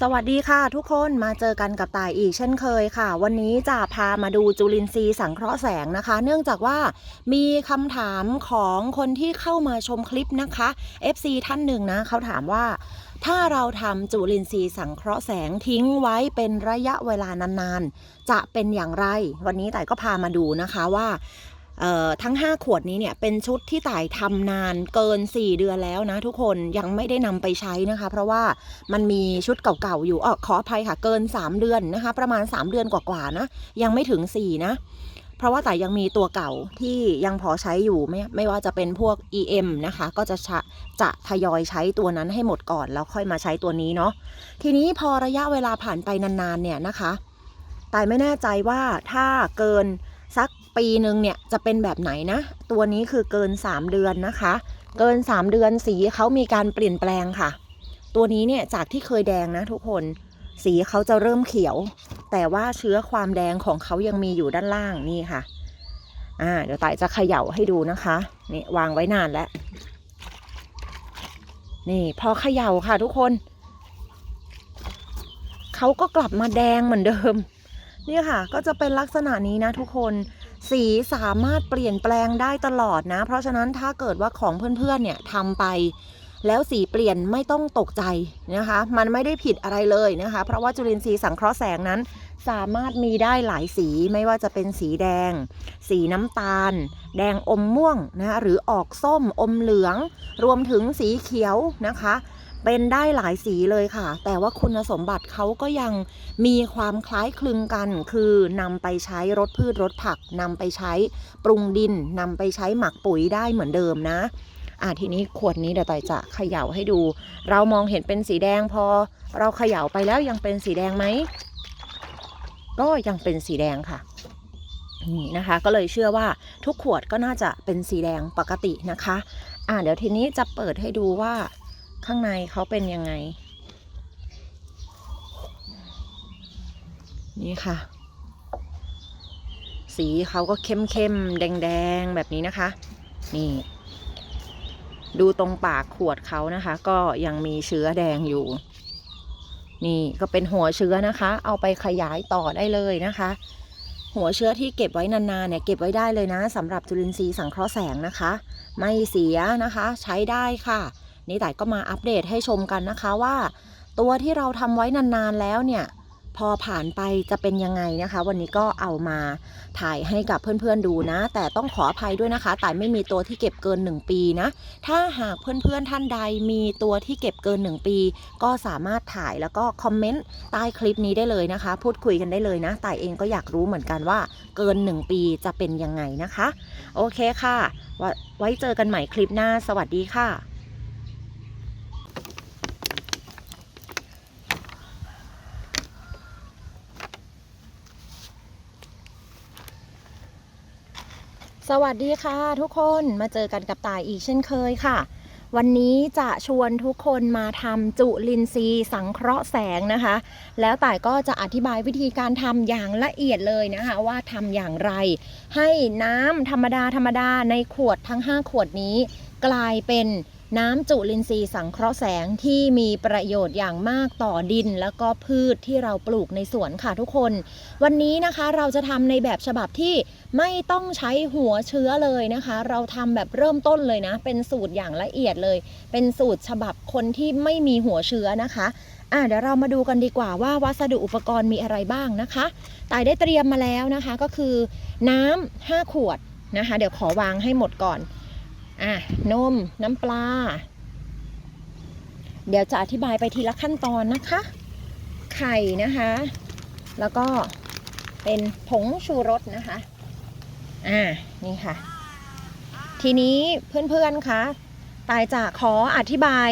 สวัสดีค่ะทุกคนมาเจอกันกับต่ายอีกเช่นเคยค่ะ วันนี้จะพามาดูจุลินทรีย์สังเคราะห์แสงนะคะ เนื่องจากว่ามีคำถามของคนที่เข้ามาชมคลิปนะคะ FC ท่านหนึ่งนะเขาถามว่า ถ้าเราทำจุลินทรีย์สังเคราะห์แสงทิ้งไว้เป็นระยะเวลานานๆ จะเป็นอย่างไร วันนี้ต่ายก็พามาดูนะคะว่า ทั้ง 5 ขวดนี้เนี่ยเป็นชุดที่ต่ายทำนานเกิน 4 เดือนแล้วนะทุกคนยังไม่ได้นำไปใช้นะคะ เพราะว่ามันมีชุดเก่าๆอยู่ออขออภัยค่ะเกิน 3 เดือนนะคะ ประมาณ 3 เดือนกว่าๆนะ ยังไม่ถึง 4 นะ เพราะว่าแต่ยังมีตัวเก่าที่ยังพอใช้อยู่ไม่ไม่ว่าจะเป็นพวก EM นะคะ ก็จะชะจะทยอยใช้ตัวนั้นให้หมดก่อนแล้วค่อยมาใช้ตัวนี้เนาะทีนี้พอระยะเวลาผ่านไปนานๆเนี่ยนะคะแต่ไม่แน่ใจว่าถ้าเกิน ปีหนึ่งเนี่ยจะเป็นแบบไหนนะ ตัวนี้คือเกิน 3 เดือนนะคะ เกิน 3 เดือนสีเขามีการเปลี่ยนแปลงค่ะ ตัวนี้เนี่ยจากที่เคยแดงนะทุกคนสีเขาจะเริ่มเขียว แต่ว่าเชื้อความแดงของเขายังมีอยู่ด้านล่างนี่ค่ะอ่าเดี๋ยวต่ายจะเขย่าให้ดูนะคะนี่วางไว้นานแล้ว นี่พอเขย่าค่ะทุกคนเขาก็กลับมาแดงเหมือนเดิมนี่ค่ะ ก็จะเป็นลักษณะนี้นะทุกคน สีสามารถเปลี่ยนแปลงได้ตลอดนะ เพราะฉะนั้นถ้าเกิดว่าของเพื่อนๆเนี่ยทำไปแล้วสีเปลี่ยนไม่ต้องตกใจนะคะ มันไม่ได้ผิดอะไรเลยนะคะ เพราะว่าจุลินทรีย์สังเคราะห์แสงนั้น สามารถมีได้หลายสีไม่ว่าจะเป็นสีแดง สีน้ำตาล แดงอมม่วงนะะหรือออกส้มอมเหลือง รวมถึงสีเขียวนะคะ เป็นได้หลายสีเลยค่ะ แต่ว่าคุณสมบัติเขาก็ยังมีความคล้ายคลึงกัน คือนำไปใช้รดพืชรดผักนำไปใช้ปรุงดินนำไปใช้หมักปุ๋ยได้เหมือนเดิมนะอะทีนี้ขวดนี้เดี๋ยวต่อยจะเขย่าให้ดู เรามองเห็นเป็นสีแดงพอ เราเขย่าไปแล้วยังเป็นสีแดงไหม ก็ยังเป็นสีแดงค่ะ นี่นะคะ ก็เลยเชื่อว่าทุกขวดก็น่าจะเป็นสีแดงปกตินะคะ อ่าเดี๋ยวทีนี้จะเปิดให้ดูว่า ข้างในเขาเป็นยังไง นี่ค่ะ สีเขาก็เข้มเข้มแดงแดงแบบนี้นะคะ นี่ ดูตรงปากขวดเขานะคะ ก็ยังมีเชื้อแดงอยู่ นี่ก็เป็นหัวเชื้อนะคะ เอาไปขยายต่อได้เลยนะคะหัวเชื้อที่เก็บไว้นานๆเนี่ยเก็บไว้ได้เลยนะสำหรับจุลินทรีย์สังเคราะห์แสงนะคะ ไม่เสียนะคะ ใช้ได้ค่ะ นี่แต่ก็มาอัปเดตให้ชมกันนะคะว่า ตัวที่เราทำไว้นานๆแล้วเนี่ยพอผ่านไปจะเป็นยังไงนะคะ วันนี้ก็เอามาถ่ายให้กับเพื่อนๆดูนะ แต่ต้องขออภัยด้วยนะคะแต่ไม่มีตัวที่เก็บเกิน 1 ปีนะ ถ้าหากเพื่อนๆท่านใดมีตัวที่เก็บเกิน 1 ปี ก็สามารถถ่ายแล้วก็คอมเมนต์ใต้คลิปนี้ได้เลยนะคะ พูดคุยกันได้เลยนะแต่เองก็อยากรู้เหมือนกันว่าเกิน 1 ปีจะเป็นยังไงนะคะ โอเคค่ะ ไว้ไว้เจอกันใหม่คลิปหน้า สวัสดีค่ะ สวัสดีค่ะทุกคนมาเจอกันกับต่ายอีกเช่นเคยค่ะ วันนี้จะชวนทุกคนมาทำจุลินทรีย์สังเคราะห์แสงนะคะ แล้วต่ายก็จะอธิบายวิธีการทำอย่างละเอียดเลยนะคะ ว่าทำอย่างไร ให้น้ำธรรมดาธรรมดาในขวดทั้ง 5 ขวดนี้ กลายเป็น น้ำจุลินทรีย์สังเคราะห์แสงที่มีประโยชน์อย่างมากต่อดิน แล้วก็พืชที่เราปลูกในสวนค่ะทุกคน วันนี้นะคะเราจะทำในแบบฉบับที่ไม่ต้องใช้หัวเชื้อเลยนะคะ เราทำแบบเริ่มต้นเลยนะ เป็นสูตรอย่างละเอียดเลย เป็นสูตรฉบับคนที่ไม่มีหัวเชื้อนะคะ่ะเดี๋ยวเรามาดูกันดีกว่าว่าวัสดุอุปกรณ์มีอะไรบ้างนะคะตายได้เตรียมมาแล้วนะคะก็คือน้ำ5ขวดนะคะ เดี๋ยวขอวางให้หมดก่อน อะนมน้ำปลา เดี๋ยวจะอธิบายไปทีละขั้นตอนนะคะ ไข่นะคะ แล้วก็เป็นผงชูรสนะคะ อ่า นี่ค่ะ ทีนี้เพื่อนๆคะตายจะขออธิบาย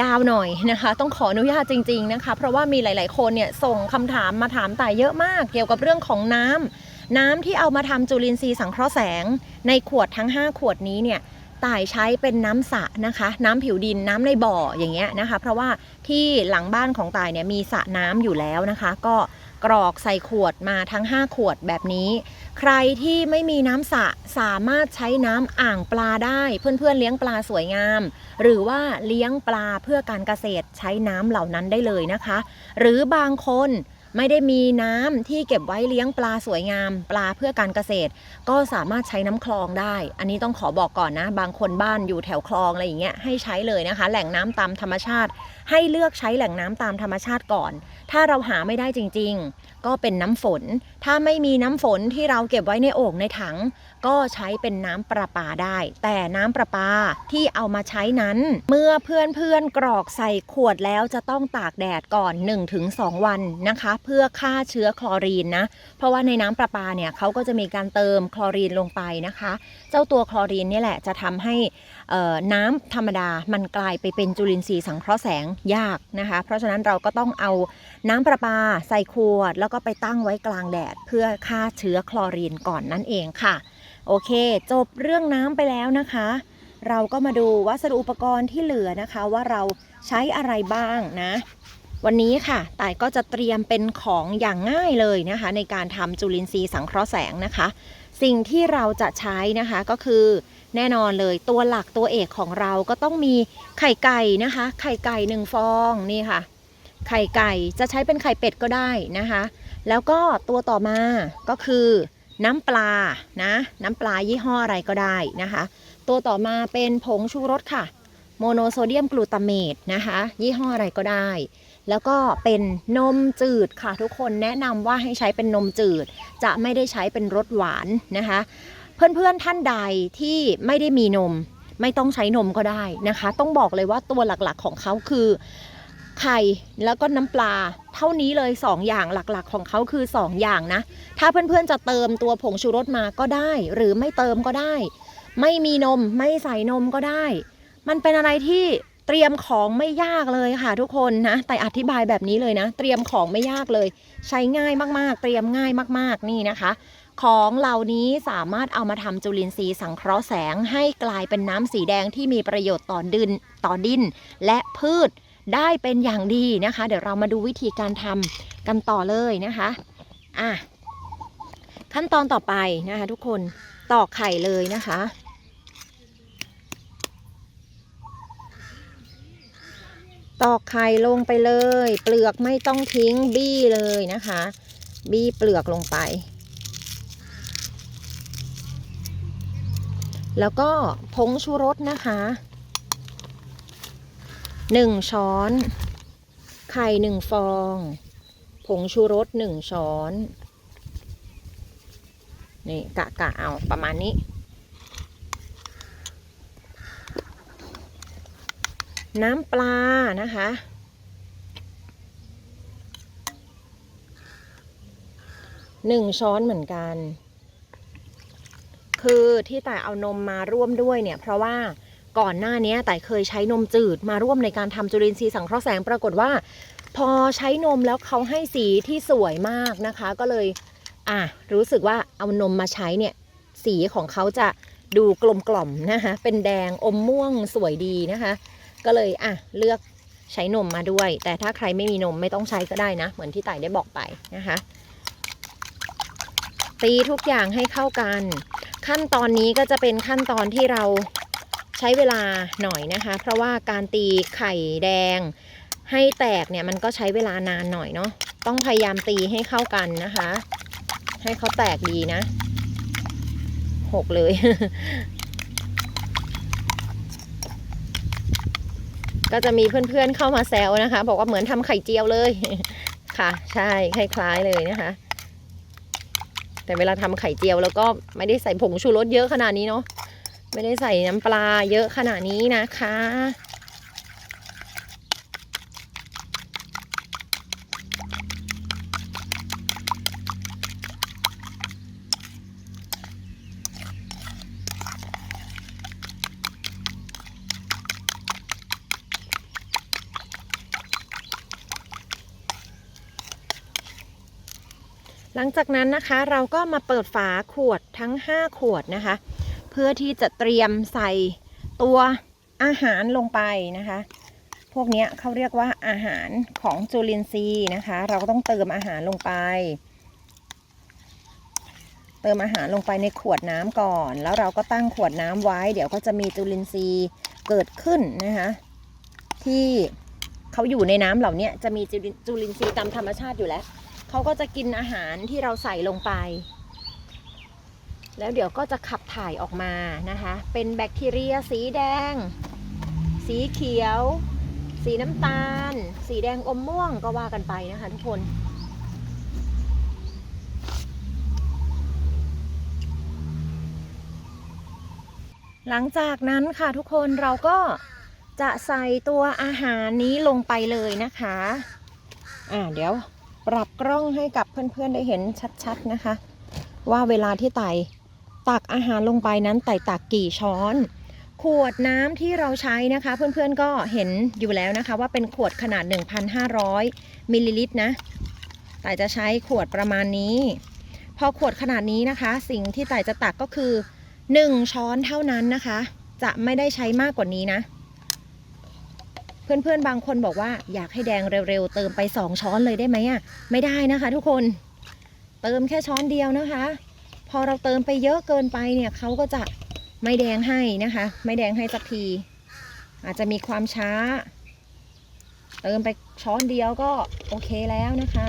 ยาวหน่อยนะคะ ต้องขออนุญาตจริง ๆนะคะ เพราะว่ามีหลาย ๆ คนเนี่ยส่งคำถามมาถามตายเยอะมาก เกี่ยวกับเรื่องของน้ำน้ำที่เอามาทำจุลินทรีย์สังเคราะห์แสง ในขวดทั้ง 5 ขวดนี้เนี่ย ต่ายใช้เป็นน้ำสระนะคะ น้ำผิวดินน้ำในบ่ออย่างเงี้ยนะคะ เพราะว่าที่หลังบ้านของต่ายเนี่ยมีสระน้ำอยู่แล้วนะคะ ก็กรอกใส่ขวดมาทั้ง 5 ขวดแบบนี้ ใครที่ไม่มีน้ำสระสามารถใช้น้ำอ่างปลาได้ เพื่อนๆเลี้ยงปลาสวยงาม หรือว่าเลี้ยงปลาเพื่อการเกษตรใช้น้ำเหล่านั้นได้เลยนะคะ หรือบางคน ไม่ได้มีน้ำที่เก็บไว้เลี้ยงปลาสวยงาม ปลาเพื่อการเกษตร ก็สามารถใช้น้ำคลองได้ อันนี้ต้องขอบอกก่อนนะ บางคนบ้านอยู่แถวคลองอะไรอย่างเงี้ยให้ใช้เลยนะคะ แหล่งน้ำตามธรรมชาติ ให้เลือกใช้แหล่งน้ำตามธรรมชาติก่อน ถ้าเราหาไม่ได้จริง ๆ ก็เป็นน้ำฝน ถ้าไม่มีน้ำฝนที่เราเก็บไว้ในโอ่งในถัง ก็ใช้เป็นน้ำประปาได้ แต่น้ำประปาที่เอามาใช้นั้น เมื่อเพื่อนเพื่อนๆกรอกใส่ขวดแล้วจะต้องตากแดดก่อน 1-2 วันนะคะ เพื่อฆ่าเชื้อคลอรีนนะ เพราะว่าในน้ำประปาเนี่ยเขาก็จะมีการเติมคลอรีนลงไปนะคะ เจ้าตัวคลอรีนนี่แหละจะทำให้น้ำธรรมดามันกลายไปเป็นจุลินทรีย์สังเคราะห์แสงยากนะคะ เพราะฉะนั้นเราก็ต้องเอาน้ำประปาใส่ขวด แล้วก็ไปตั้งไว้กลางแดด เพื่อฆ่าเชื้อคลอรีนก่อนนั่นเองค่ะ โอเค จบเรื่องน้ำไปแล้วนะคะ เราก็มาดูวัสดุอุปกรณ์ที่เหลือนะคะ ว่าเราใช้อะไรบ้างนะ วันนี้ค่ะต่ายก็จะเตรียมเป็นของอย่างง่ายเลยนะคะ ในการทำจุลินทรีย์สังเคราะห์แสงนะคะ สิ่งที่เราจะใช้นะคะก็คือแน่นอนเลยตัวหลักตัวเอกของเราก็ต้องมีไข่ไก่นะคะ ไข่ไก่หนึ่งฟองนี่ค่ะ ไข่ไก่จะใช้เป็นไข่เป็ดก็ได้นะคะ แล้วก็ตัวต่อมาก็คือ น้ำปลานะน้ำปลายี่ห้ออะไรก็ได้นะคะ ตัวต่อมาเป็นผงชูรสค่ะ โมโนโซเดียมกลูตาเมตนะคะ ยี่ห้ออะไรก็ได้ แล้วก็เป็นนมจืดค่ะทุกคนแนะนำว่าให้ใช้เป็นนมจืด จะไม่ได้ใช้เป็นรสหวานนะคะ เพื่อนๆท่านใดที่ไม่ได้มีนมไม่ต้องใช้นมก็ได้นะคะ ต้องบอกเลยว่าตัวหลักๆของเขาคือ ไข่แล้วก็น้ำปลา เท่านี้เลย 2 อย่างหลักๆ ของเขาคือ 2 อย่างนะ ถ้าเพื่อนๆจะเติมตัวผงชูรสมาก็ได้ หรือไม่เติมก็ได้ ไม่มีนมไม่ใส่นมก็ได้ มันเป็นอะไรที่เตรียมของไม่ยากเลยค่ะทุกคนนะแต่อธิบายแบบนี้เลยนะ เตรียมของไม่ยากเลย ใช้ง่ายมากๆ เตรียมง่ายมากๆนี่นะคะ ของเหล่านี้สามารถเอามาทำจุลินทรีย์สังเคราะห์แสงให้กลายเป็นน้ำสีแดงที่มีประโยชน์ต่อดินต่อดิน และพืช ได้เป็นอย่างดีนะคะ เดี๋ยวเรามาดูวิธีการทำกันต่อเลยนะคะอะขั้นตอนต่อไปนะคะทุกคนตอกไข่เลยนะคะตอกไข่ลงไปเลย เปลือกไม่ต้องทิ้งบี้เลยนะคะ บี้เปลือกลงไป แล้วก็ผงชูรสนะคะ หนึ่งช้อน ไข่หนึ่งฟอง ผงชูรสหนึ่งช้อน นี่กะกะเอาประมาณนี้ น้ำปลานะคะหนึ่งช้อนเหมือนกัน คือที่แต่เอานมมาร่วมด้วยเนี่ย เพราะว่า ก่อนหน้านี้แต่เคยใช้นมจืดมาร่วมในการทำจุลินทรีย์สังเคราะห์แสงปรากฏว่า พอใช้นมแล้วเขาให้สีที่สวยมากนะคะ ก็เลยอะรู้สึกว่าเอานมมาใช้เนี่ยสีของเขาจะดูกลมกล่อมนะคะเป็นแดงอมม่วงสวยดีนะคะ ก็เลยอะเลือกใช้นมมาด้วย แต่ถ้าใครไม่มีนมไม่ต้องใช้ก็ได้นะ เหมือนที่ไต่ได้บอกไปนะคะตีทุกอย่างให้เข้ากัน ขั้นตอนนี้ก็จะเป็นขั้นตอนที่เรา ใช้เวลาหน่อยนะคะ เพราะว่าการตีไข่แดงให้แตกเนี่ยมันก็ใช้เวลานานหน่อยเนาะต้องพยายามตีให้เข้ากันนะคะ ให้เขาแตกดีนะหกเลยก็จะมีเพื่อนๆเข้ามาแซวนะคะ บอกว่าเหมือนทำไข่เจียวเลย ค่ะ ใช่คล้ายๆเลยนะคะ แต่เวลาทำไข่เจียวแล้วก็ไม่ได้ใส่ผงชูรสเยอะขนาดนี้เนาะ ไม่ได้ใส่น้ำปลาเยอะขนาดนี้นะคะ หลังจากนั้นนะคะเราก็มาเปิดฝาขวดทั้ง 5 ขวดนะคะ พื่อที่จะเตรียมใส่ตัวอาหารลงไปนะคะ พวกนี้เขาเรียกว่าอาหารของจุลินทรีย์นะคะ เราก็ต้องเติมอาหารลงไป เติมอาหารลงไปในขวดน้ำก่อน แล้วเราก็ตั้งขวดน้ำไว้ เดี๋ยวก็จะมีจุลินทรีย์เกิดขึ้นนะคะ ที่เขาอยู่ในน้ำเหล่านี้จะมีจุลินจุลินทรีย์ตามธรรมชาติอยู่แล้วเขาก็จะกินอาหารที่เราใส่ลงไป แล้วเดี๋ยวก็จะขับถ่ายออกมานะคะ เป็นแบคทีเรียสีแดง สีเขียว สีน้ำตาล สีแดงอมม่วงก็ว่ากันไปนะคะทุกคนหลังจากนั้นค่ะทุกคนเราก็จะใส่ตัวอาหารนี้ลงไปเลยนะคะ อ่าเดี๋ยวปรับกล้องให้กับเพื่อนๆได้เห็นชัดๆนะคะ ว่าเวลาที่ไต่ ตักอาหารลงไปนั้นไต่ตักกี่ช้อน ขวดน้ำที่เราใช้นะคะ เพื่อนๆก็เห็นอยู่แล้วนะคะ ว่าเป็นขวดขนาด 1,500มิลลิลิตรนะแต่จะใช้ขวดประมาณนี้ พอขวดขนาดนี้นะคะ สิ่งที่ไต่จะตักก็คือ 1 ช้อนเท่านั้นนะคะ จะไม่ได้ใช้มากกว่านี้นะเพื่อนๆ บางคนบอกว่าอยากให้แดงเร็วๆ เติมไป 2 ช้อนเลยได้ไหมอะ ไม่ได้นะคะทุกคน เติมแค่ช้อนเดียวนะคะ พอเราเติมไปเยอะเกินไปเนี่ยเขาก็จะไม่แดงให้นะคะ ไม่แดงให้สักที อาจจะมีความช้า เติมไปช้อนเดียวก็โอเคแล้วนะคะ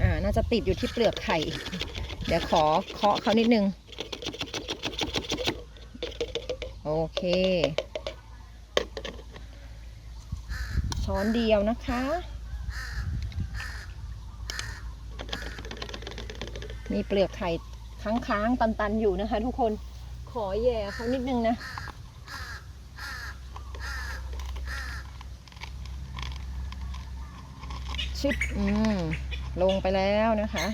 อ่าน่าจะติดอยู่ที่เปลือกไข่ เดี๋ยวขอเคาะเขานิดนึง โอเค ช้อนเดียวนะคะ มีเปลือกไข่ค้างๆตันๆอยู่นะคะ ทุกคนขอแย่เขานิดนึงนะชิปอืมลงไปแล้วนะคะ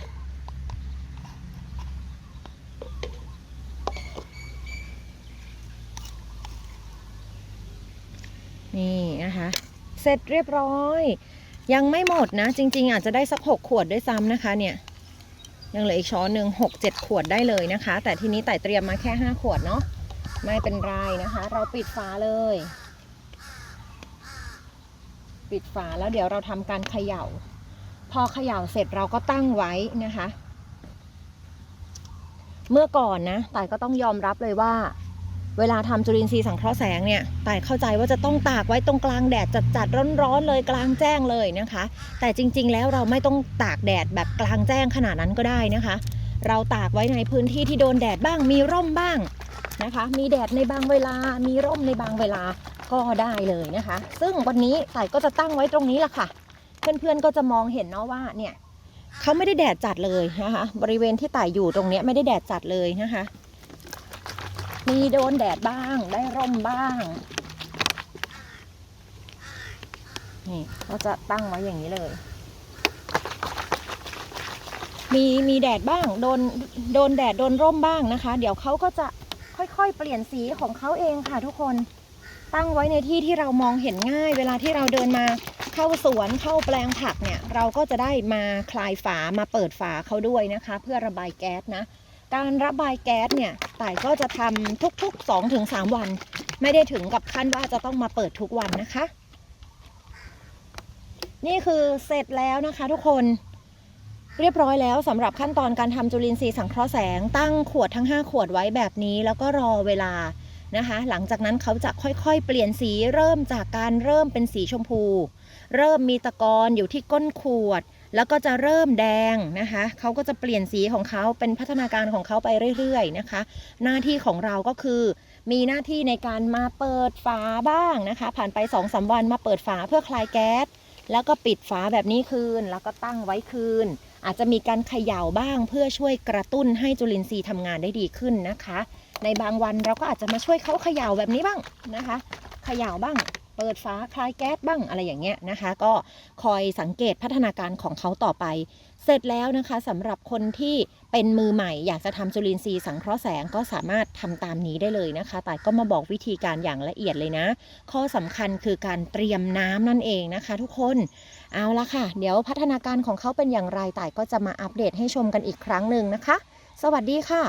นี่นะคะ เสร็จเรียบร้อย ยังไม่หมดนะ จริง ๆ อาจจะได้สักหกขวดด้วยซ้ำนะคะเนี่ย ยังเหลืออีกช้อนหนึ่งหกเจ็ดขวดได้เลยนะคะ แต่ทีนี้ไต่เตรียมมาแค่ห้าขวดเนาะไม่เป็นไรนะคะ เราปิดฝาเลย ปิดฝาแล้วเดี๋ยวเราทำการเขย่า พอเขย่าเสร็จเราก็ตั้งไว้นะคะ เมื่อก่อนนะไต่ก็ต้องยอมรับเลยว่า เวลาทำจุลินทรีย์สังเคราะห์แสงเนี่ยต่เข้าใจว่าจะต้องตากไว้ตรงกลางแดดจัดๆร้อนๆเลยกลางแจ้งเลยนะคะ แต่จริงๆ แล้วเราไม่ต้องตากแดดแบบกลางแจ้งขนาดนั้นก็ได้นะคะ เราตากไว้ในพื้นที่ที่โดนแดดบ้างมีร่มบ้างนะคะ มีแดดในบางเวลา มีร่มในบางเวลาก็ได้เลยนะคะ ซึ่งวันนี้ต่ายก็จะตั้งไว้ตรงนี้แหละค่ะ เพื่อนๆก็จะมองเห็นเนาะว่าเนี่ยเขาไม่ได้แดดจัดเลยนะคะ บริเวณที่ต่ายอยู่ตรงนี้ไม่ได้แดดจัดเลยนะคะ มีโดนแดดบ้าง ได้ร่มบ้าง นี่ก็จะตั้งไว้อย่างนี้เลย มีมีแดดบ้าง โดนโดนแดดโดนร่มบ้างนะคะ เดี๋ยวเขาก็จะค่อยๆ เปลี่ยนสีของเขาเองค่ะทุกคน ตั้งไว้ในที่ที่เรามองเห็นง่าย เวลาที่เราเดินมาเข้าสวนเข้าแปลงผักเนี่ย เราก็จะได้มาคลายฝามาเปิดฝาเขาด้วยนะคะ เพื่อระบายแก๊สนะ การระบายแก๊สเนี่ย ต่ายก็จะทำทุกๆ2-3วัน ไม่ได้ถึงกับขั้นว่าจะต้องมาเปิดทุกวันนะคะ นี่คือเสร็จแล้วนะคะทุกคนเรียบร้อยแล้วสำหรับขั้นตอนการทำจุลินทรีย์สังเคราะห์แสง ตั้งขวดทั้ง 5 ขวดไว้แบบนี้ แล้วก็รอเวลานะคะ หลังจากนั้นเขาจะค่อยๆ เปลี่ยนสีเริ่มจากการเริ่มเป็นสีชมพู เริ่มมีตะกอนอยู่ที่ก้นขวด แล้วก็จะเริ่มแดงนะคะเขาก็จะเปลี่ยนสีของเขาเป็นพัฒนาการของเขาไปเรื่อยๆนะคะ หน้าที่ของเราก็คือ มีหน้าที่ในการมาเปิดฝาบ้างนะคะ ผ่านไป2อสาวันมาเปิดฝาเพื่อคลายแก๊สแล้วก็ปิดฝาแบบนี้คืน แล้วก็ตั้งไว้คืน อาจจะมีการเขย่าบ้างเพื่อช่วยกระตุ้นให้จุลินทรีย์ทำงานได้ดีขึ้นนะคะ ในบางวันเราก็อาจจะมาช่วยเขาเขย่าแบบนี้บ้างนะคะ เขย่าบ้าง เปิดฝาคลายแก๊สบ้างอะไรอย่างเงี้ยนะคะ ก็คอยสังเกตพัฒนาการของเขาต่อไป เสร็จแล้วนะคะสำหรับคนที่เป็นมือใหม่ อยากจะทำจุลินทรีย์สังเคราะห์แสงก็สามารถทำตามนี้ได้เลยนะคะ แต่ก็มาบอกวิธีการอย่างละเอียดเลยนะ ข้อสำคัญคือการเตรียมน้ำนั่นเองนะคะ ทุกคนเอาละค่ะ เดี๋ยวพัฒนาการของเขาเป็นอย่างไรแต่ก็จะมาอัปเดตให้ชมกันอีกครั้งหนึ่งนะคะ สวัสดีค่ะ